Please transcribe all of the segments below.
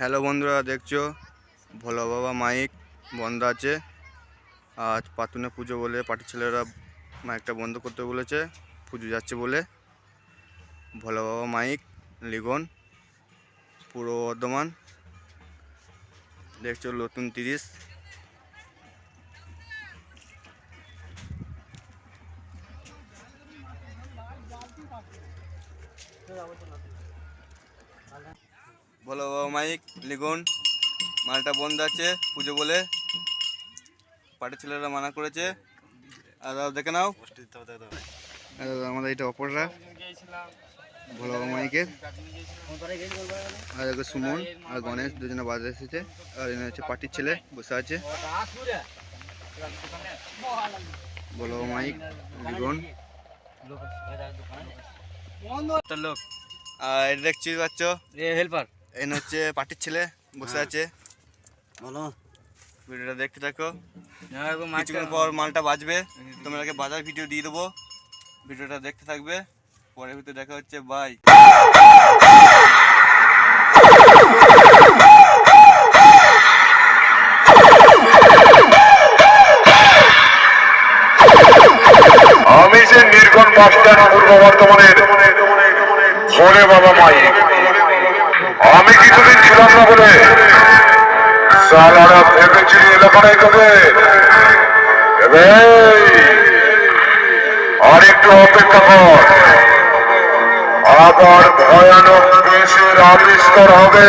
Hello বন্ধুরা, দেখছ? ভোলা বাবা মাইক বন্ধ আছে। আজ পাতুনে পুজো বলে পার্টির ছেলেরা মাইকটা বন্ধ করতে বলেছে, পুজো যাচ্ছে বলে। ভোলা বাবা মাইক, লিগন, পূর্ব বর্ধমান। দেখছ, নতুন তিরিশ। ভোলা বাবা মাইক লিগুন। মালটা বন্ধ আছে পুজো বলে। পার্টির ছেলেরা মানা করেছে। আর দেখে নাও। আমাদের এটা অপররা। ভোলা বাবা মাইকের। আর এদিকে সুমন আর গণেশ দুজনে বাজে এসেছে। আর এনে হচ্ছে পার্টির ছেলে বসে আছে। ভোলা বাবা মাইক লিগুন। লোক আর এটা দেখছি? পাচ্ছ এ হেল্পার। এনে হচ্ছে পার্টির ছেলে বসে আছে। বলো। ভিডিওটা দেখতে থাকো। হ্যাঁ কিছুক্ষণ পর মালটা বাজবে। তোমাদেরকে বাজার ভিডিও দিয়ে দেবো। ভিডিওটা দেখতে থাকবে। পরের ভিতরে দেখা হচ্ছে। বাই। আমি যে নির্গণ স্ট্যান্ড পূর্ব বর্ধমানের ভোলে বাবা মাই আমি কিছুদিন ছিলাম না বলে সালারা ভেবেছিল এলাকাটাই তবে আর একটু অপেক্ষা কর। আবার ভয়ানক দেশের আবিষ্কার হবে।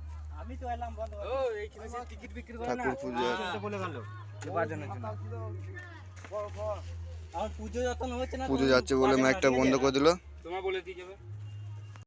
আমি তো এলাম বন্ধ ও এইখানে সে টিকিট বিক্রি করে না ঠাকুর পুজো বলে গেল। বাজানোর জন্য। আমার পুজো যখন হচ্ছে না পুজো যাচ্ছে বলে মাইকটা বন্ধ করে দিল। তোমার বলে দিয়ে যাবে।